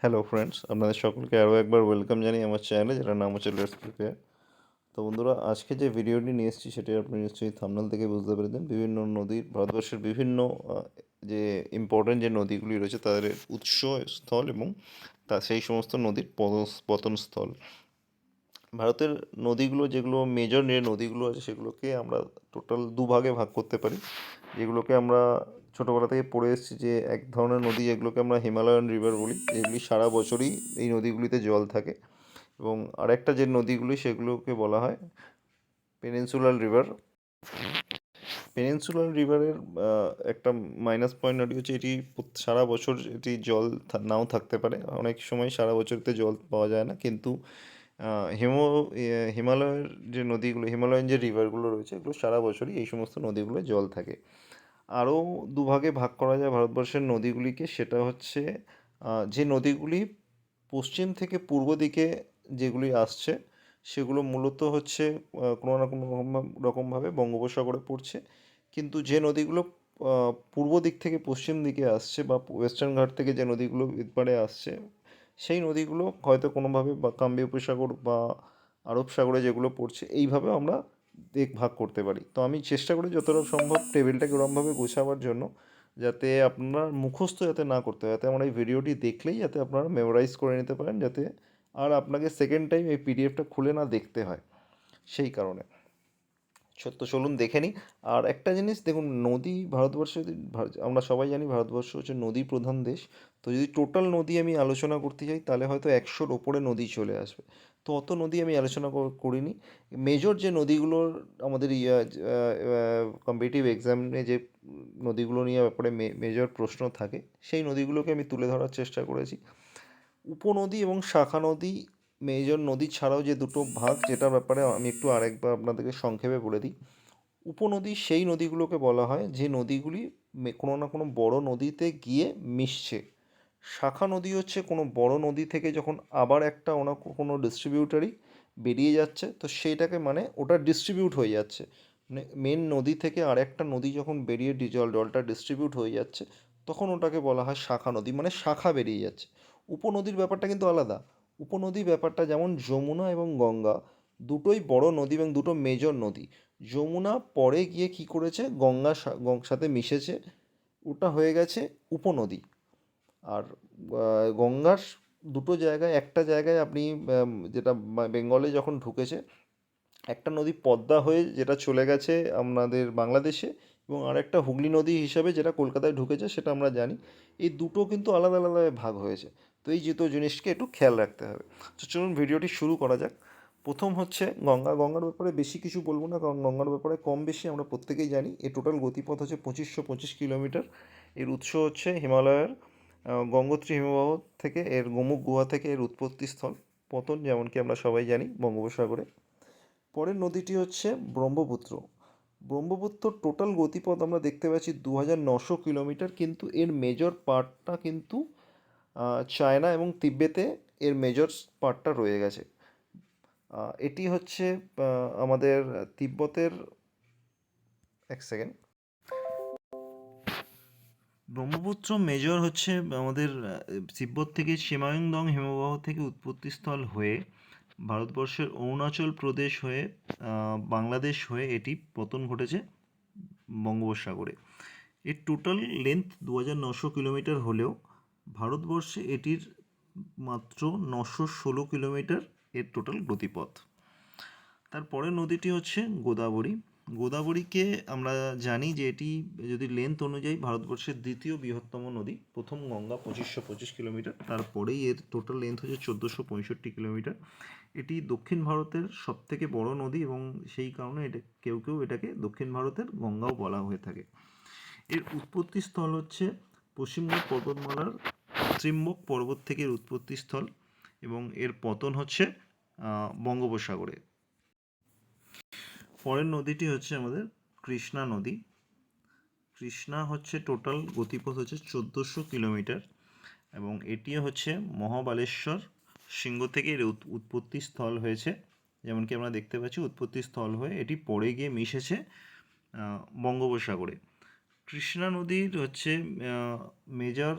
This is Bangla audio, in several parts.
হ্যালো ফ্রেন্ডস আপনাদের সকলকে আরও একবার ওয়েলকাম জানাই আমার চ্যানেলে যেটার নাম হচ্ছে লেটস প্রিপেয়ার তো বন্ধুরা, আজকে যে ভিডিওটি নিয়ে এসেছি, সেটি আপনি নিশ্চয়ই থামনাল থেকে বুঝতে পেরেছেন। বিভিন্ন নদীর, ভারতবর্ষের বিভিন্ন যে ইম্পর্ট্যান্ট যে নদীগুলি রয়েছে, তাদের উৎস, স্থল এবং তা, সেই সমস্ত নদীর পতন- পতনস্থল। ভারতের নদীগুলো, যেগুলো মেজর নদীগুলো আছে, সেগুলোকে আমরা টোটাল দুভাগে ভাগ করতে পারি। যেগুলোকে আমরা ছোটোবেলা থেকে পড়ে এসেছি যে এক ধরনের নদী যেগুলোকে আমরা হিমালয়ান রিভার বলি, যেগুলি সারা বছরই এই নদীগুলিতে জল থাকে। এবং আরেকটা যে নদীগুলি, সেগুলোকে বলা হয় পেনিনসুলার রিভার। পেনিনসুলার রিভারের একটা মাইনাস পয়েন্ট হচ্ছে এটি সারা বছর এটি জল নাও থাকতে পারে। অনেক সময় সারা বছরতে জল পাওয়া যায় না। কিন্তু হিমো হিমালয়ের যে নদীগুলো হিমালয়ান যে রিভারগুলো রয়েছে, এগুলো সারা বছরই এই সমস্ত নদীগুলো জল থাকে। আরও দুভাগে ভাগ করা যায় ভারতবর্ষের নদীগুলিকে, সেটা হচ্ছে যে নদীগুলি পশ্চিম থেকে পূর্ব দিকে যেগুলি আসছে, সেগুলো মূলত হচ্ছে কোনো না কোনো রকম- রকমভাবে বঙ্গোপসাগরে পড়ছে। কিন্তু যে নদীগুলো পূর্ব দিক থেকে পশ্চিম দিকে আসছে বা ওয়েস্টার্ন ঘাট থেকে যে নদীগুলো এপারে আসছে সেই নদীগুলো হয়তো কোনোভাবে বা কাম্বি উপসাগর বা আরব সাগরে যেগুলো পড়ছে এইভাবে আমরা দেখ ভাগ করতে পারি। তো আমি চেষ্টা করি যতটা সম্ভব টেবিলটাকে ওরমভাবে গোছাবার জন্য, যাতে আপনার মুখস্থ যাতে না করতে হয়, যাতে আমার এই ভিডিওটি দেখলেই যাতে আপনারা মেমোরাইজ করে নিতে পারেন, যাতে আর আপনাকে সেকেন্ড টাইম এই পিডিএফটা খুলে না দেখতে হয়, সেই কারণে। সত্য চলুন দেখে নিই। আর একটা জিনিস, দেখুন, নদী ভারতবর্ষ আমরা সবাই জানি ভারতবর্ষ হচ্ছে নদী প্রধান দেশ। তো যদি টোটাল নদী আমি আলোচনা করতে যাই তাহলে হয়তো একশোর ওপরে নদী চলে আসবে। তো অত নদী আমি আলোচনা করিনি। মেজর যে নদীগুলোর আমাদের ইয়া কম্পিটিটিভ এক্সামে যে নদীগুলো নিয়ে ব্যাপারে মেজর প্রশ্ন থাকে, সেই নদীগুলোকে আমি তুলে ধরার চেষ্টা করেছি। উপনদী এবং শাখা নদী মেজর নদী ছাড়াও যে দুটো ভাগ, যেটার ব্যাপারে আমি একটু আরেকবার আপনাদেরকে সংক্ষেপে বলে দিই। উপনদী সেই নদীগুলোকে বলা হয়, যে নদীগুলি কোনো না কোনো বড় নদীতে গিয়ে মিশছে। শাখা নদী হচ্ছে কোনো বড় নদী থেকে যখন আবার একটা ওনা কোনো ডিস্ট্রিবিউটারি বেরিয়ে যাচ্ছে, তো সেইটাকে মানে ওটা ডিস্ট্রিবিউট হয়ে যাচ্ছে। মানে মেন নদী থেকে আর একটা নদী যখন বেরিয়ে ডিজল জলটা ডিস্ট্রিবিউট হয়ে যাচ্ছে, তখন ওটাকে বলা হয় শাখা নদী মানে শাখা বেরিয়ে যাচ্ছে। উপনদীর ব্যাপারটা কিন্তু আলাদা। উপনদী ব্যাপারটা যেমন যমুনা এবং গঙ্গা, দুটোই বড় নদী এবং দুটো মেজর নদী। যমুনা পরে গিয়ে কি করেছে? গঙ্গা সাথে মিশেছে। ওটা হয়ে গেছে উপনদী। আর গঙ্গার দুটো জায়গায়, একটা জায়গায় আপনি যেটা বেঙ্গলে যখন ঢুকেছে, একটা নদী পদ্মা হয়ে যেটা চলে গেছে আপনাদের বাংলাদেশে এবং আরেকটা হুগলি নদী হিসাবে যেটা কলকাতায় ঢুকেছে সেটা আমরা জানি, এই দুটো কিন্তু আলাদা আলাদাভাবে ভাগ হয়েছে। তো এই দুটো জিনিসকে একটু খেয়াল রাখতে হবে। তো চলুন ভিডিওটি শুরু করা যাক। প্রথম হচ্ছে গঙ্গা। গঙ্গার ব্যাপারে বেশি কিছু বলব না, কারণ গঙ্গার ব্যাপারে কম বেশি আমরা প্রত্যেকেই জানি। এর টোটাল গতিপথ হচ্ছে পঁচিশশো পঁচিশ কিলোমিটার। এর উৎস হচ্ছে হিমালয়ের গঙ্গোত্রী হিমবাহ থেকে, এর গোমুখ গুহা থেকে এর উৎপত্তি স্থল, পতন যেমন কি আমরা সবাই জানি বঙ্গোপসাগরে। পরের নদীটি হচ্ছে ব্রহ্মপুত্র। ব্রহ্মপুত্র টোটাল গতিপথ আমরা দেখতে পাচ্ছি দু হাজার নশো কিলোমিটার, কিন্তু এর মেজর পার্টটা কিন্তু চায়না এবং তিব্বেতে এর মেজর পার্টটা রয়ে গেছে। এটি হচ্ছে আমাদের তিব্বতের, এক সেকেন্ড ব্রহ্মপুত্র মেজর হচ্ছে আমাদের তিব্বত থেকে সীমায়ংদং হিমবাহ থেকে উৎপত্তিস্থল হয়ে ভারতবর্ষের অরুণাচল প্রদেশ হয়ে বাংলাদেশ হয়ে এটি পতন ঘটেছে বঙ্গোপসাগরে। এর টোটাল লেন্থ দু হাজার নশো কিলোমিটার হলেও ভারতবর্ষে এটির মাত্র নশো ষোলো কিলোমিটার এর টোটাল গতিপথ। তারপরে নদীটি হচ্ছে গোদাবরী। গোদাবরীকে আমরা জানি যে এটি যদি লেন্থ অনুযায়ী ভারতবর্ষের দ্বিতীয় বৃহত্তম নদী, প্রথম গঙ্গা পঁচিশশো পঁচিশ কিলোমিটার, তারপরেই এর টোটাল লেন্থ হচ্ছে চোদ্দোশো পঁয়ষট্টি কিলোমিটার। এটি দক্ষিণ ভারতের সবথেকে বড় নদী এবং সেই কারণে এটা কেউ কেউ এটাকে দক্ষিণ ভারতের গঙ্গাও বলা হয়ে থাকে। এর উৎপত্তি স্থল হচ্ছে পশ্চিমবঙ্গ পর্বতমালার ত্রিম্বক পর্বত থেকে এর উৎপত্তি স্থল এবং এর পতন হচ্ছে বঙ্গোপসাগরে। পরের নদীটি হচ্ছে আমাদের কৃষ্ণা নদী। কৃষ্ণা হচ্ছে টোটাল গতিপথ হচ্ছে চোদ্দোশো কিলোমিটার এবং এটিও হচ্ছে মহাবালেশ্বর সিংহ থেকে এর উৎ- উৎপত্তি স্থল হয়েছে। যেমন কি আমরা দেখতে পাচ্ছি, উৎপত্তি স্থল হয়ে এটি পড়ে গিয়ে মিশেছে বঙ্গোপসাগরে। কৃষ্ণা নদীর হচ্ছে মেজর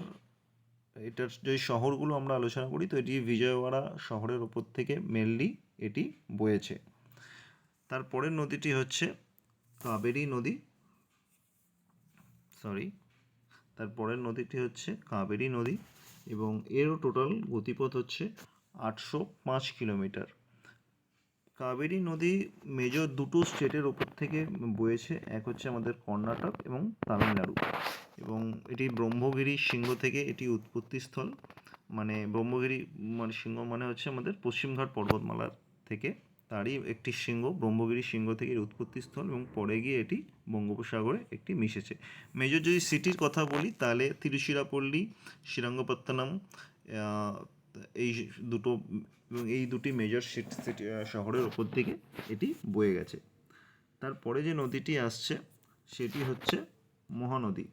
এটার যে শহরগুলো আমরা আলোচনা করি, তো এটি বিজয়ওয়াড়া শহরের ওপর থেকে মেনলি এটি বয়েছে। তারপরের নদীটি হচ্ছে কাবেরী নদী। সরি তারপরের নদীটি হচ্ছে কাবেরী নদী এবং এরও টোটাল গতিপথ হচ্ছে আটশো পাঁচ কিলোমিটার। কাবেরী নদী মেজর দুটো স্টেটের ওপর থেকে বয়েছে, এক হচ্ছে আমাদের কর্ণাটক এবং তামিলনাড়ু। এবং এটি ব্রহ্মগিরি সিংহ থেকে এটি উৎপত্তিস্থল। মানে ব্রহ্মগিরি মানে সিংহ মানে হচ্ছে আমাদের পশ্চিমঘাট পর্বতমালার থেকে। তারই একটি শৃঙ্গ, ব্রহ্মগিরি শৃঙ্গ থেকে এর উৎপত্তিস্থল এবং পরে গিয়ে এটি বঙ্গোপসাগরে একটি মিশেছে। মেজর, যদি সিটির কথা বলি, তাহলে তিরুচিরাপল্লী, শ্রীরঙ্গপত্তনম এই দুটো, এবং এই দুটি মেজর সিটি শহরের ওপর থেকে এটি বয়ে গেছে। তারপরে যে নদীটি আসছে, সেটি হচ্ছে মহানদী।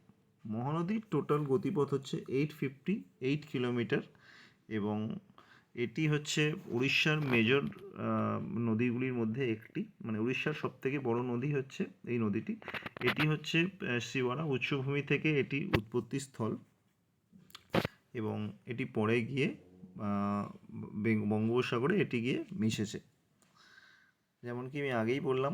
মহানদীর টোটাল গতিপথ হচ্ছে এইট ফিফটি এইট কিলোমিটার এবং এটি হচ্ছে উড়িষ্যার মেজর নদীগুলির মধ্যে একটি। মানে উড়িষ্যার সবথেকে বড় নদী হচ্ছে এই নদীটি। এটি হচ্ছে শিওয়ারা উচ্চভূমি থেকে এটি উৎপত্তি স্থল। এবং এটি পরে গিয়ে বঙ্গোপসাগরে এটি গিয়ে মিশেছে। যেমন কি আমি আগেই বললাম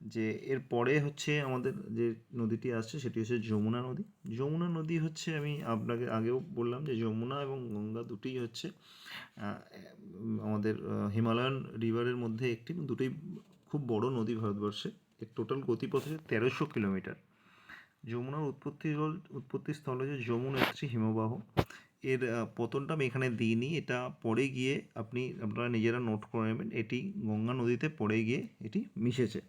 যে এর পরে হচ্ছে আমাদের যে নদীটি আসছে সেটি হচ্ছে যমুনা নদী। যমুনা নদী হচ্ছে আমি আপনাকে আগেও বললাম যে যমুনা এবং গঙ্গা দুটোই হচ্ছে আমাদের হিমালয়ান রিভারের মধ্যে একটি। দুটোই খুব বড় নদী ভারতবর্ষে। এর টোটাল গতিপথ হচ্ছে তেরোশো কিলোমিটার। যমুনার উৎপত্তি উৎপত্তি স্থল হচ্ছে যমুনা একটি হিমবাহ। এর পতনটা আমি এখানে দিইনি। এটা পরে গিয়ে আপনি, আপনারা নিজেরা নোট করে নেবেন। এটি গঙ্গা নদীতে পড়ে গিয়ে এটি মিশেছে।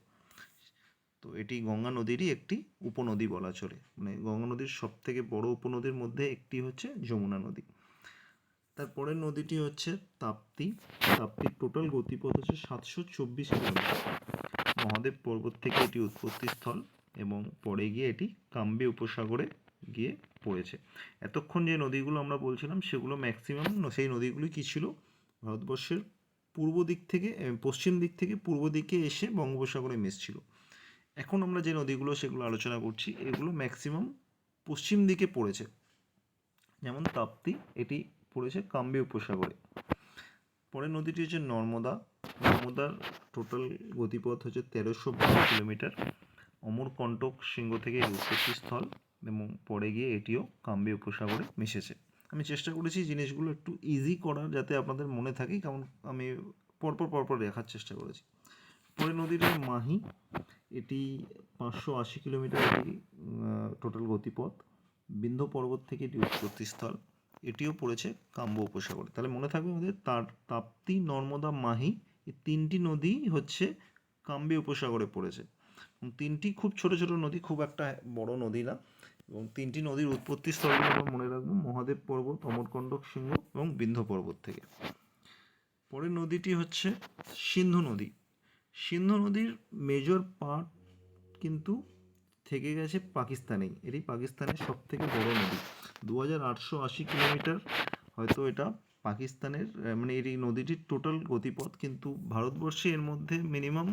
তো এটি গঙ্গা নদীরই একটি উপনদী বলা চলে। মানে গঙ্গা নদীর সব থেকে বড় উপনদীর মধ্যে একটি হচ্ছে যমুনা নদী। তারপরের নদীটি হচ্ছে তাপ্তি। তাপ্তির টোটাল গতিপথ হচ্ছে সাতশো চব্বিশ কিলোমিটার। মহাদেব পর্বত থেকে এটি উৎপত্তি স্থল এবং পরে গিয়ে এটি কাম্বে উপসাগরে গিয়ে পড়েছে। এতক্ষণ যে নদীগুলো আমরা বলছিলাম, সেগুলো ম্যাক্সিমাম সেই নদীগুলি কী ছিল? ভারতবর্ষের পূর্ব দিক থেকে পশ্চিম দিক থেকে পূর্ব দিকে এসে বঙ্গোপসাগরে মিশছিল এখন আমরা যে নদীগুলো, সেগুলো আলোচনা করছি, এগুলো ম্যাক্সিমাম পশ্চিম দিকে পড়েছে। যেমন তাপ্তি, এটি পড়েছে কাম্বে উপসাগরে। পরের নদীটি হচ্ছে নর্মদা। নর্মদার টোটাল গতিপথ হচ্ছে তেরোশো বারো কিলোমিটার। অমরকণ্টক শৃঙ্গ থেকে উৎপত্তি স্থল এবং পরে গিয়ে এটিও কাম্বে উপসাগরে মিশেছে। আমি চেষ্টা করেছি জিনিসগুলো একটু ইজি করার যাতে আপনাদের মনে থাকে, কারণ আমি পরপর পরপর দেখার চেষ্টা করেছি। পরে নদীর মাহি, এটি পাঁচশো আশি কিলোমিটার টোটাল গতিপথ। বিন্ধ্য পর্বত থেকে এটি উৎপত্তি স্থল এটিও পড়েছে কাম্ব উপসাগরে। তাহলে মনে থাকবে আমাদের তার তাপ্তি, নর্মদা, মাহি, এই তিনটি নদী হচ্ছে কাম্বে উপসাগরে পড়েছে। তিনটি খুব ছোট ছোট নদী, খুব একটা বড় নদী না। এবং তিনটি নদীর উৎপত্তি স্থলগুলো আমরা মনে রাখব, মহাদেব পর্বত অমরকণ্টক সিংহ এবং বিন্ধ্য পর্বত থেকে। পরের নদীটি হচ্ছে সিন্ধু নদী। সিন্ধু নদীর মেজর পার্ট কিন্তু থেকে গেছে পাকিস্তানেই। এটি পাকিস্তানের সব থেকে বড় নদী। দু হাজার আটশো আশি কিলোমিটার হয়তো এটা পাকিস্তানের মানে এই নদীটির টোটাল গতিপথ কিন্তু ভারতবর্ষে এর মধ্যে মিনিমাম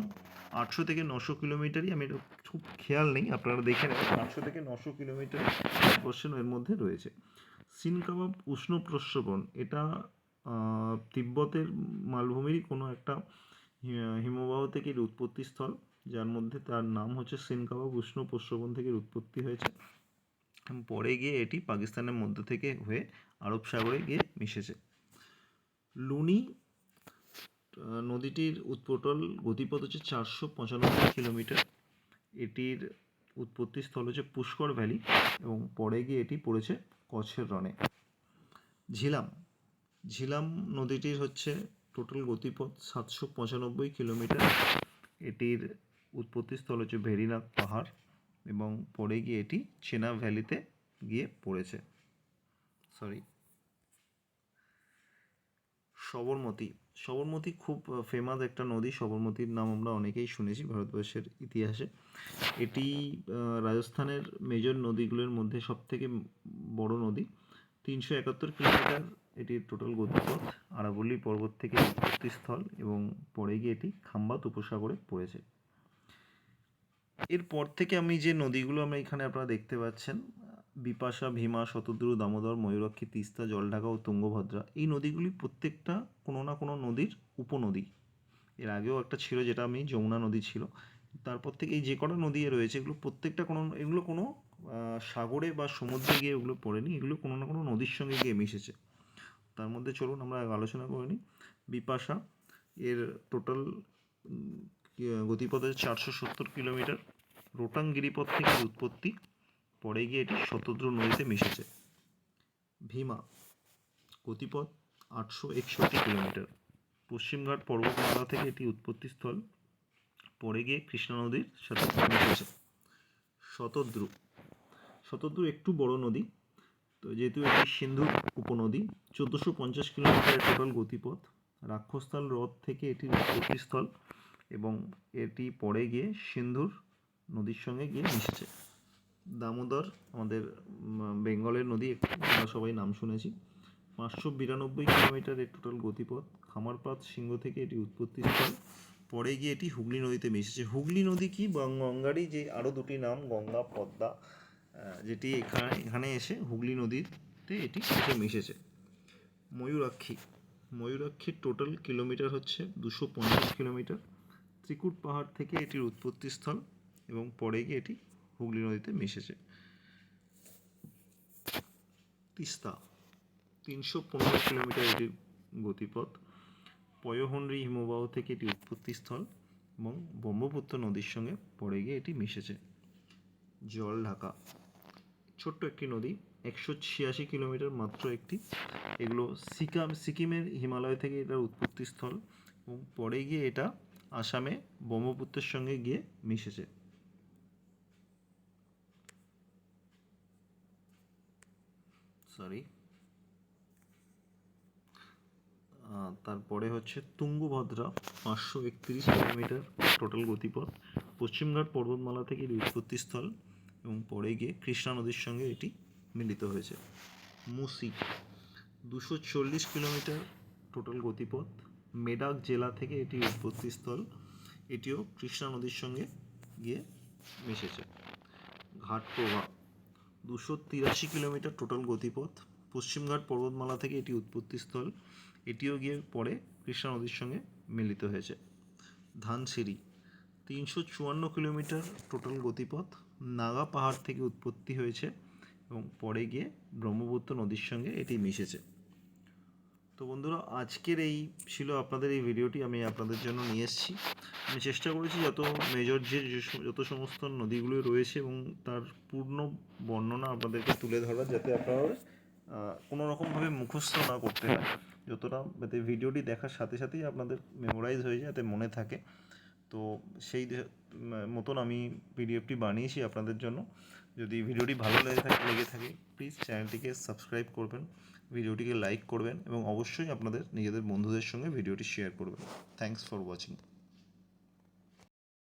আটশো থেকে নশো কিলোমিটারই। আমি এটা খুব খেয়াল নেই, আপনারা দেখে নেবেন আটশো থেকে নশো কিলোমিটার ভারতবর্ষের এর মধ্যে রয়েছে। সিন কাবাব উষ্ণ প্রস্রবণ, এটা তিব্বতের মালভূমিরই কোনো একটা হিমবাহ থেকে এর উৎপত্তি স্থল, যার মধ্যে তার নাম হচ্ছে সিন উষ্ণ প্রস্রবণ থেকে উৎপত্তি হয়েছে। পরে গিয়ে এটি পাকিস্তানের মধ্য থেকে হয়ে আরব সাগরে গিয়ে মিশেছে। লুনি নদীটির উৎপটল গতিপথ হচ্ছে চারশো পঁচানব্বই কিলোমিটার। এটির উৎপত্তি স্থল হচ্ছে পুষ্কর ভ্যালি এবং পরে গিয়ে এটি পড়েছে কচ্ছের রণে ঝিলাম ঝিলাম নদীটির হচ্ছে টোটাল গতিপথ সাতশো পঁচানব্বই কিলোমিটার। এটির উৎপত্তি স্থল হচ্ছে ভেরিনাগ পাহাড় এবং পরে গিয়ে এটি চেনা ভ্যালিতে গিয়ে পড়েছে। সরি সবরমতী। সবরমতী খুব ফেমাস একটা নদী। সবরমতীর নাম আমরা অনেকেই শুনেছি ভারতবর্ষের ইতিহাসে। এটি রাজস্থানের মেজর নদীগুলোর মধ্যে সব থেকে বড় নদী। তিনশো একাত্তর কিলোমিটার এটির টোটাল গতিপথ। আরাবল্লী পর্বত থেকে উৎপত্তি স্থল এবং পরে গিয়ে এটি খাম্বাত উপসাগরে পড়েছে। এরপর থেকে আমি যে নদীগুলো আমরা এখানে আপনারা দেখতে পাচ্ছেন, বিপাশা, ভীমা, শতদ্রু, দামোদর, ময়ূরাক্ষী, তিস্তা, জলঢাকা ও তুঙ্গভদ্রা, এই নদীগুলি প্রত্যেকটা কোনো না কোনো নদীর উপনদী। এর আগেও একটা ছিল যেটা আমি যমুনা নদী ছিল। তারপর থেকে এই যে কটা নদী রয়েছে, এগুলো প্রত্যেকটা কোনো, এগুলো কোনো সাগরে বা সমুদ্রে গিয়ে ওগুলো পড়েনি এগুলো কোনো না কোনো নদীর সঙ্গে গিয়ে মিশেছে। তার মধ্যে চলুন আমরা আলোচনা করে নিই বিপাশা, এর টোটাল গতিপথ হচ্ছে চারশো সত্তর কিলোমিটার। রোটাং গিরিপথ থেকে উৎপত্তি, পরে গিয়ে এটি শতদ্রু নদীতে মিশেছে। ভীমা, গতিপথ আটশো একষট্টি কিলোমিটার। পশ্চিমঘাট পর্বতমালা থেকে এটি উৎপত্তিস্থল। পরে গিয়ে কৃষ্ণা নদীর সাথে মিশেছে। শতদ্রু শতদ্রু একটু বড় নদী। তো যেহেতু এটি সিন্ধুর উপনদী, চোদ্দোশো পঞ্চাশ কিলোমিটারের টোটাল গতিপথ। রাক্ষস্থল হ্রদ থেকে এটির উৎপত্তিস্থল এবং এটি পরে গিয়ে সিন্ধুর নদীর সঙ্গে গিয়ে মিশছে। দামোদর, আমাদের বেঙ্গলের নদী, একটু আমরা সবাই নাম শুনেছি। পাঁচশো বিরানব্বই কিলোমিটারের টোটাল গতিপথ। খামারপাত সিংহ থেকে এটি উৎপত্তিস্থল। পরে গিয়ে এটি হুগলি নদীতে মিশেছে। হুগলি নদী কি? গঙ্গারই যে আরও দুটি নাম, গঙ্গা, পদ্মা। যেটি এখানে এখানে এসে হুগলি নদীতে এটি এসে মিশেছে। ময়ূরাক্ষী। ময়ূরাক্ষীর টোটাল কিলোমিটার হচ্ছে দুশো পঞ্চাশ কিলোমিটার ত্রিকুট পাহাড় থেকে এটির উৎপত্তিস্থল এবং পরে গিয়ে এটি হুগলি নদীতে মিশেছে। তিস্তা। তিনশো পনেরো কিলোমিটার এটির গতিপথ। পয়হন্ডি হিমবাহ থেকে এটি উৎপত্তিস্থল এবং ব্রহ্মপুত্র নদীর সঙ্গে পড়ে গিয়ে এটি মিশেছে। জল ঢাকা ছোট্ট একটি নদী, একশো ছিয়াশি কিলোমিটার মাত্র একটি। এগুলো সিকাম, সিকিমের হিমালয় থেকে এটার উৎপত্তিস্থল এবং পরে গিয়ে এটা আসামে ব্রহ্মপুত্রের সঙ্গে গিয়ে মিশেছে। সরি তারপরে হচ্ছে তুঙ্গভদ্রা, পাঁচশো একত্রিশ কিলোমিটার টোটাল গতিপথ। পশ্চিমঘাট পর্বতমালা থেকে এর উৎপত্তিস্থল এবং পরে গিয়ে কৃষ্ণা নদীর সঙ্গে এটি মিলিত হয়েছে। মুসি দুশো চল্লিশ কিলোমিটার টোটাল গতিপথ। মেডাক জেলা থেকে এটি উৎপত্তিস্থল। এটিও কৃষ্ণা নদীর সঙ্গে গিয়ে মিশেছে। ঘাটপ্রভা দুশো তিরাশি কিলোমিটার টোটাল গতিপথ। পশ্চিমঘাট পর্বতমালা থেকে এটি উৎপত্তিস্থল। এটিও গিয়ে পরে কৃষ্ণা নদীর সঙ্গে মিলিত হয়েছে। ধানসিঁড়ি, তিনশো চুয়ান্ন কিলোমিটার টোটাল গতিপথ। নাগা পাহাড় থেকে উৎপত্তি হয়েছে এবং পরে গিয়ে ব্রহ্মপুত্র নদীর সঙ্গে এটি মিশেছে। তো বন্ধুরা, আজকের এই ছিল আপনাদের এই ভিডিওটি, আমি আপনাদের জন্য নিয়ে এসেছি। আমি চেষ্টা করেছি যত মেজর যে যত সমস্ত নদীগুলো রয়েছে এবং তার পূর্ণ বর্ণনা আপনাদেরকে তুলে ধরা যাতে আপনারা কোনো রকমভাবে মুখস্থ না করতে হয়। যতটা যাতে ভিডিওটি দেখার সাথে সাথেই আপনাদের মেমোরাইজ হয়ে যায়, যাতে মনে থাকে। তো সেই মতন আমি পিডিএফটি বানিয়েছি আপনাদের জন্য। যদি ভিডিওটি ভালো লেগে থাকে লেগে থাকে প্লিজ চ্যানেলটিকে সাবস্ক্রাইব করবেন, ভিডিওটিকে লাইক করবেন এবং অবশ্যই আপনাদের নিজেদের বন্ধুদের সঙ্গে ভিডিওটি শেয়ার করবেন। Thanks for watching